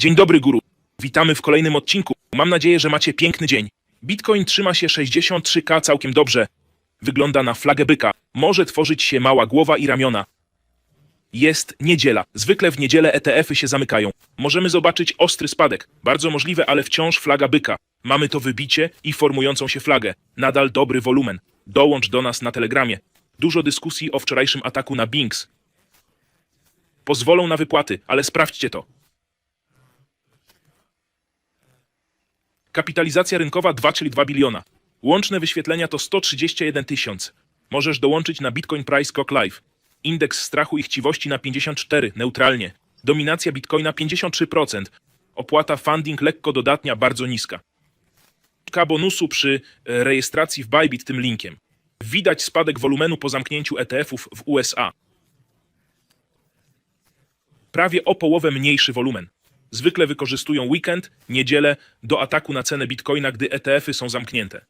Dzień dobry, guru. Witamy w kolejnym odcinku. Mam nadzieję, że macie piękny dzień. Bitcoin trzyma się 63k całkiem dobrze. Wygląda na flagę byka. Może tworzyć się mała głowa i ramiona. Jest niedziela. Zwykle w niedzielę ETF-y się zamykają. Możemy zobaczyć ostry spadek. Bardzo możliwe, ale wciąż flaga byka. Mamy to wybicie i formującą się flagę. Nadal dobry wolumen. Dołącz do nas na Telegramie. Dużo dyskusji o wczorajszym ataku na Binks. Pozwolą na wypłaty, ale sprawdźcie to. Kapitalizacja rynkowa 2, czyli 2 biliona. Łączne wyświetlenia to 131 tysiąc. Możesz dołączyć na Bitcoin Price Cock Live. Indeks strachu i chciwości na 54, neutralnie. Dominacja Bitcoina 53%. Opłata funding lekko dodatnia, bardzo niska. K bonusu przy e, rejestracji w Bybit tym linkiem. Widać spadek wolumenu po zamknięciu ETF-ów w USA. Prawie o połowę mniejszy wolumen. Zwykle wykorzystują weekend, niedzielę do ataku na cenę bitcoina, gdy ETF-y są zamknięte.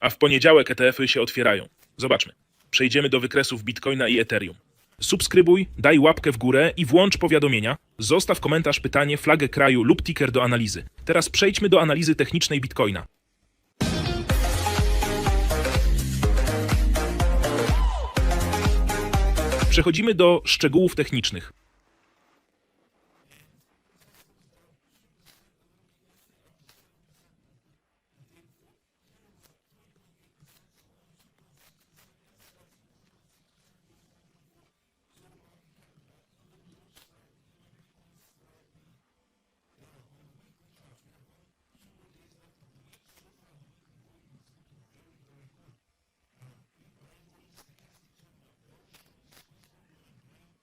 A w poniedziałek ETF-y się otwierają. Zobaczmy. Przejdziemy do wykresów bitcoina i Ethereum. Subskrybuj, daj łapkę w górę i włącz powiadomienia. Zostaw komentarz, pytanie, flagę kraju lub ticker do analizy. Teraz przejdźmy do analizy technicznej bitcoina. Przechodzimy do szczegółów technicznych.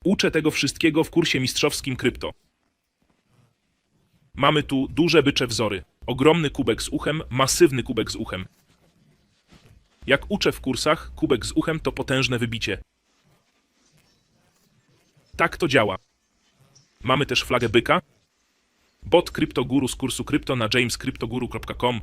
Uczę tego wszystkiego w kursie mistrzowskim krypto. Mamy tu duże bycze wzory, ogromny kubek z uchem, masywny kubek z uchem. Jak uczę w kursach, kubek z uchem to potężne wybicie. Tak to działa. Mamy też flagę byka. Bot CryptoGuru z kursu krypto na jamescryptoguru.com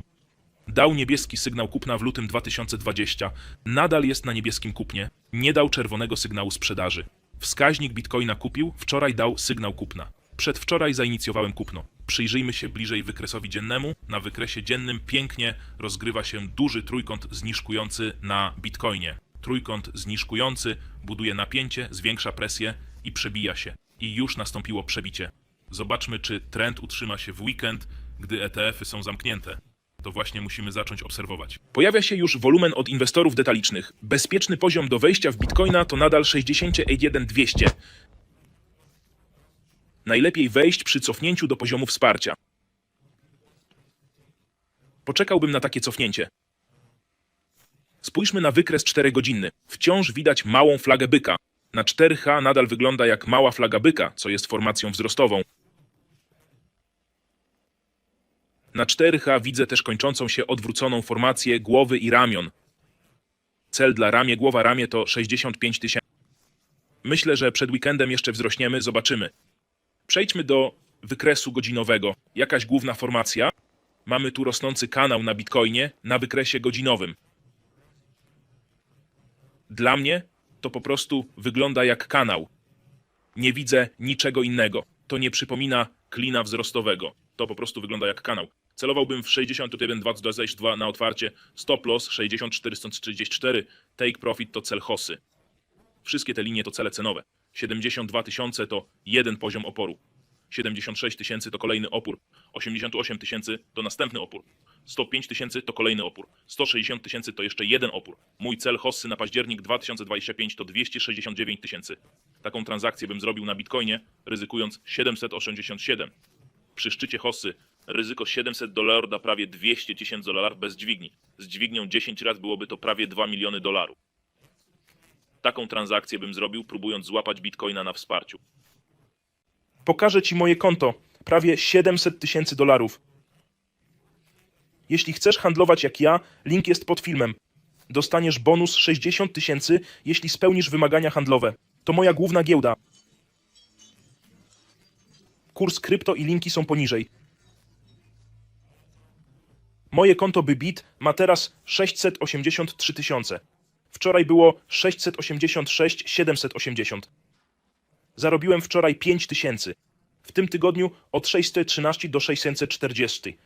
dał niebieski sygnał kupna w lutym 2020. Nadal jest na niebieskim kupnie. Nie dał czerwonego sygnału sprzedaży. Wskaźnik Bitcoina kupił, wczoraj dał sygnał kupna. Przedwczoraj zainicjowałem kupno. Przyjrzyjmy się bliżej wykresowi dziennemu. Na wykresie dziennym pięknie rozgrywa się duży trójkąt zniżkujący na Bitcoinie. Trójkąt zniżkujący buduje napięcie, zwiększa presję i przebija się. I już nastąpiło przebicie. Zobaczmy, czy trend utrzyma się w weekend, gdy ETF-y są zamknięte. To właśnie musimy zacząć obserwować. Pojawia się już wolumen od inwestorów detalicznych. Bezpieczny poziom do wejścia w Bitcoina to nadal 61200. Najlepiej wejść przy cofnięciu do poziomu wsparcia. Poczekałbym na takie cofnięcie. Spójrzmy na wykres 4-godzinny. Wciąż widać małą flagę byka. Na 4H nadal wygląda jak mała flaga byka, co jest formacją wzrostową. Na 4H widzę też kończącą się odwróconą formację głowy i ramion. Cel dla ramię, głowa, ramię to 65 tysięcy. Myślę, że przed weekendem jeszcze wzrośniemy, zobaczymy. Przejdźmy do wykresu godzinowego. Jakaś główna formacja. Mamy tu rosnący kanał na Bitcoinie na wykresie godzinowym. Dla mnie to po prostu wygląda jak kanał. Nie widzę niczego innego. To nie przypomina klina wzrostowego. To po prostu wygląda jak kanał. Celowałbym w 61,2 na otwarcie, stop loss 64,144, take profit to cel hosy. Wszystkie te linie to cele cenowe. 72 tysiące to jeden poziom oporu. 76 tysięcy to kolejny opór. 88 tysięcy to następny opór. 105 tysięcy to kolejny opór. 160 tysięcy to jeszcze jeden opór. Mój cel hossy na październik 2025 to 269 tysięcy. Taką transakcję bym zrobił na Bitcoinie, ryzykując 787. Przy szczycie hossy ryzyko 700 dolarów da prawie 200 tysięcy dolarów bez dźwigni. Z dźwignią 10 razy byłoby to prawie 2 miliony dolarów. Taką transakcję bym zrobił, próbując złapać bitcoina na wsparciu. Pokażę ci moje konto. Prawie 700 tysięcy dolarów. Jeśli chcesz handlować jak ja, link jest pod filmem. Dostaniesz bonus 60 tysięcy, jeśli spełnisz wymagania handlowe. To moja główna giełda. Kurs krypto i linki są poniżej. Moje konto Bybit ma teraz 683 tysiące. Wczoraj było 686 780. Zarobiłem wczoraj 5 tysięcy. W tym tygodniu od 613 do 640.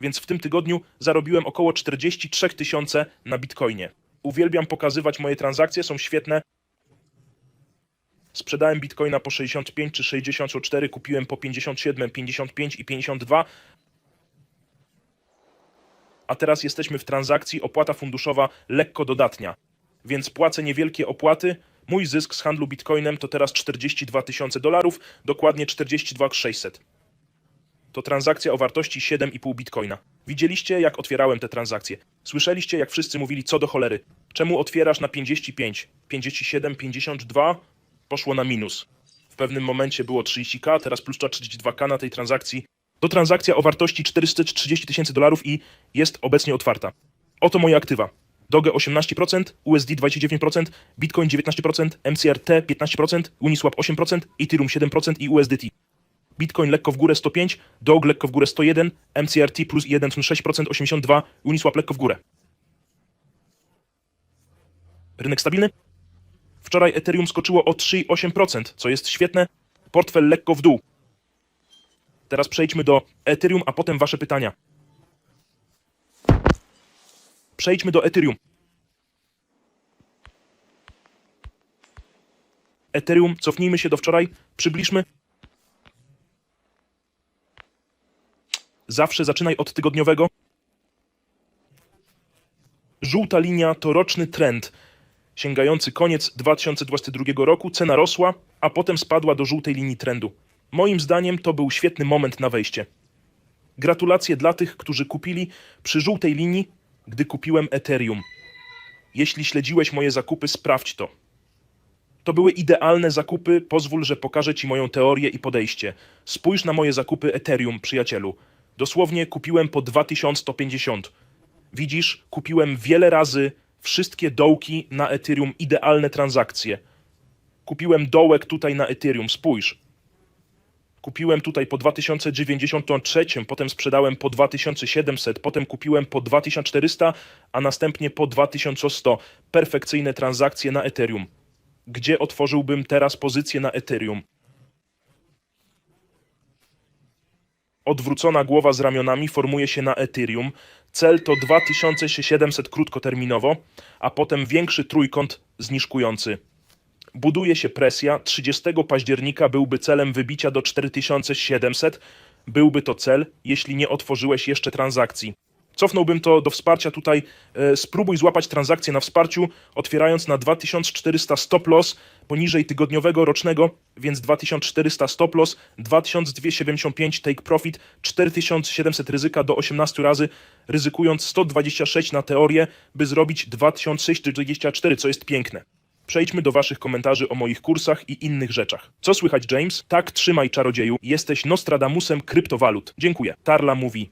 Więc w tym tygodniu zarobiłem około 43 tysiące na bitcoinie. Uwielbiam pokazywać moje transakcje, są świetne. Sprzedałem bitcoina po 65 czy 64, kupiłem po 57, 55 i 52. A teraz jesteśmy w transakcji opłata funduszowa lekko dodatnia. Więc płacę niewielkie opłaty. Mój zysk z handlu bitcoinem to teraz 42 tysiące dolarów, dokładnie 42 600. To transakcja o wartości 7,5 bitcoina. Widzieliście, jak otwierałem te transakcje. Słyszeliście, jak wszyscy mówili, co do cholery. Czemu otwierasz na 55, 57, 52? Poszło na minus. W pewnym momencie było 30k, teraz plus 32k na tej transakcji. To transakcja o wartości 430 tysięcy dolarów i jest obecnie otwarta. Oto moje aktywa. Doge 18%, USD 29%, Bitcoin 19%, MCRT 15%, Uniswap 8%, Ethereum 7% i USDT. Bitcoin lekko w górę 105, Dog lekko w górę 101, MCRT plus 1 6% 82, Uniswap lekko w górę. Rynek stabilny? Wczoraj Ethereum skoczyło o 3,8%, co jest świetne. Portfel lekko w dół. Teraz przejdźmy do Ethereum, a potem wasze pytania. Przejdźmy do Ethereum. Ethereum, cofnijmy się do wczoraj, przybliżmy. Zawsze zaczynaj od tygodniowego. Żółta linia to roczny trend. Sięgający koniec 2022 roku, cena rosła, a potem spadła do żółtej linii trendu. Moim zdaniem to był świetny moment na wejście. Gratulacje dla tych, którzy kupili przy żółtej linii, gdy kupiłem Ethereum. Jeśli śledziłeś moje zakupy, sprawdź to. To były idealne zakupy, pozwól, że pokażę Ci moją teorię i podejście. Spójrz na moje zakupy Ethereum, przyjacielu. Dosłownie kupiłem po 2150. Widzisz, kupiłem wiele razy wszystkie dołki na Ethereum, idealne transakcje. Kupiłem dołek tutaj na Ethereum, spójrz. Kupiłem tutaj po 2093, potem sprzedałem po 2700, potem kupiłem po 2400, a następnie po 2100. Perfekcyjne transakcje na Ethereum. Gdzie otworzyłbym teraz pozycję na Ethereum? Odwrócona głowa z ramionami formuje się na Ethereum. Cel to 2700 krótkoterminowo, a potem większy trójkąt zniżkujący. Buduje się presja. 30 października byłby celem wybicia do 4700. Byłby to cel, jeśli nie otworzyłeś jeszcze transakcji. Cofnąłbym to do wsparcia tutaj. E, spróbuj złapać transakcję na wsparciu, otwierając na 2400 stop loss poniżej tygodniowego rocznego, więc 2400 stop loss, 2275 take profit, 4700 ryzyka do 18 razy, ryzykując 126 na teorię, by zrobić 2624, co jest piękne. Przejdźmy do waszych komentarzy o moich kursach i innych rzeczach. Co słychać, James? Tak, trzymaj, czarodzieju. Jesteś Nostradamusem kryptowalut. Dziękuję. Tarla mówi.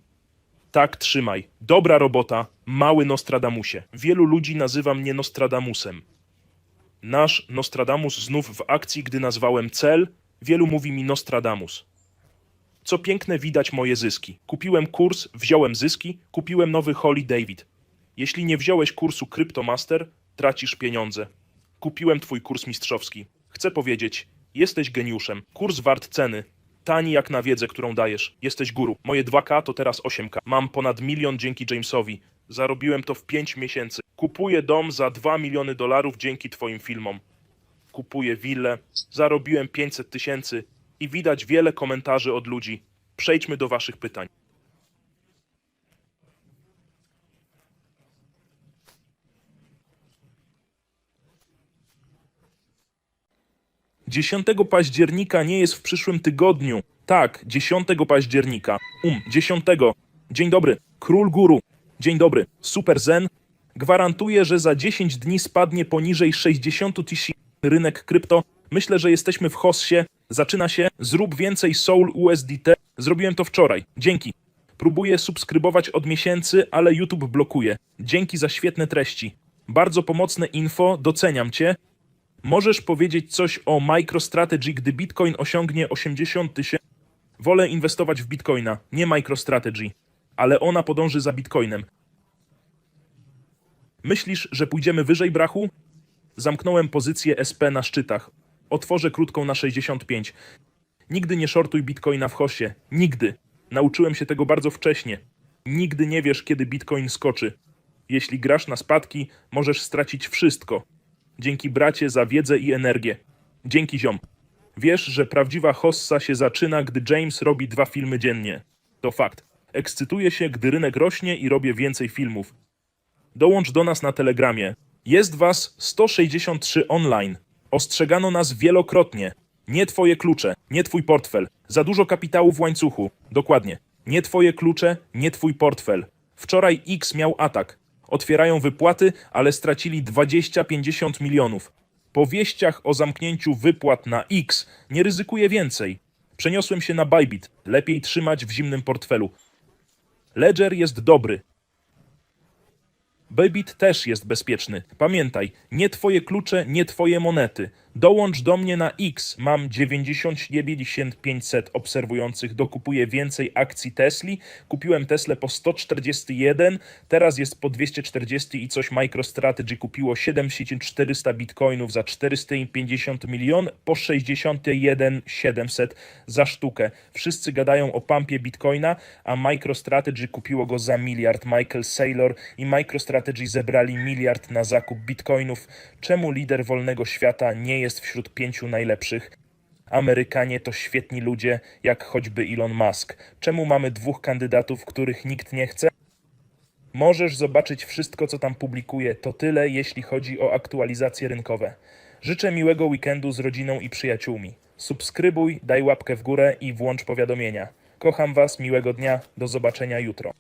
Tak, trzymaj. Dobra robota, mały Nostradamusie. Wielu ludzi nazywa mnie Nostradamusem. Nasz Nostradamus znów w akcji, gdy nazwałem cel, wielu mówi mi Nostradamus. Co piękne widać moje zyski. Kupiłem kurs, wziąłem zyski, kupiłem nowy Holy David. Jeśli nie wziąłeś kursu Cryptomaster, tracisz pieniądze. Kupiłem twój kurs mistrzowski. Chcę powiedzieć, jesteś geniuszem. Kurs wart ceny. Tani jak na wiedzę, którą dajesz. Jesteś guru. Moje 2K to teraz 8K. Mam ponad milion dzięki Jamesowi. Zarobiłem to w 5 miesięcy. Kupuję dom za 2 miliony dolarów dzięki twoim filmom. Kupuję willę. Zarobiłem 500 tysięcy. I widać wiele komentarzy od ludzi. Przejdźmy do waszych pytań. 10 października nie jest w przyszłym tygodniu. Tak, 10 października. Um, 10. Dzień dobry, król guru. Dzień dobry, super zen. Gwarantuję, że za 10 dni spadnie poniżej 60 tysięcy rynek krypto. Myślę, że jesteśmy w Hossie. Zaczyna się. Zrób więcej Soul USDT. Zrobiłem to wczoraj. Dzięki. Próbuję subskrybować od miesięcy, ale YouTube blokuje. Dzięki za świetne treści. Bardzo pomocne info, doceniam cię. Możesz powiedzieć coś o MicroStrategy, gdy Bitcoin osiągnie 80 tysięcy? Wolę inwestować w Bitcoina, nie MicroStrategy, ale ona podąży za Bitcoinem. Myślisz, że pójdziemy wyżej, brachu? Zamknąłem pozycję SP na szczytach. Otworzę krótką na 65. Nigdy nie shortuj bitcoina w hosie. Nigdy. Nauczyłem się tego bardzo wcześnie. Nigdy nie wiesz, kiedy bitcoin skoczy. Jeśli grasz na spadki, możesz stracić wszystko. Dzięki bracie za wiedzę i energię. Dzięki ziom. Wiesz, że prawdziwa hossa się zaczyna, gdy James robi dwa filmy dziennie. To fakt. Ekscytuję się, gdy rynek rośnie i robię więcej filmów. Dołącz do nas na Telegramie. Jest was 163 online. Ostrzegano nas wielokrotnie. Nie twoje klucze, nie twój portfel. Za dużo kapitału w łańcuchu. Dokładnie. Nie twoje klucze, nie twój portfel. Wczoraj X miał atak. Otwierają wypłaty, ale stracili 20-50 milionów. Po wieściach o zamknięciu wypłat na X nie ryzykuję więcej. Przeniosłem się na Bybit. Lepiej trzymać w zimnym portfelu. Ledger jest dobry. Bybit też jest bezpieczny. Pamiętaj, nie twoje klucze, nie twoje monety. Dołącz do mnie na X. Mam 9500 obserwujących. Dokupuję więcej akcji Tesli. Kupiłem Teslę po 141, teraz jest po 240 i coś MicroStrategy kupiło 7400 bitcoinów za 450 milion po 61 700 za sztukę. Wszyscy gadają o pumpie bitcoina, a MicroStrategy kupiło go za miliard. Michael Saylor i MicroStrategy zebrali miliard na zakup bitcoinów. Czemu lider wolnego świata nie jest wśród pięciu najlepszych? Amerykanie to świetni ludzie, jak choćby Elon Musk. Czemu mamy dwóch kandydatów, których nikt nie chce? Możesz zobaczyć wszystko, co tam publikuję. To tyle, jeśli chodzi o aktualizacje rynkowe. Życzę miłego weekendu z rodziną i przyjaciółmi. Subskrybuj, daj łapkę w górę i włącz powiadomienia. Kocham Was, miłego dnia, do zobaczenia jutro.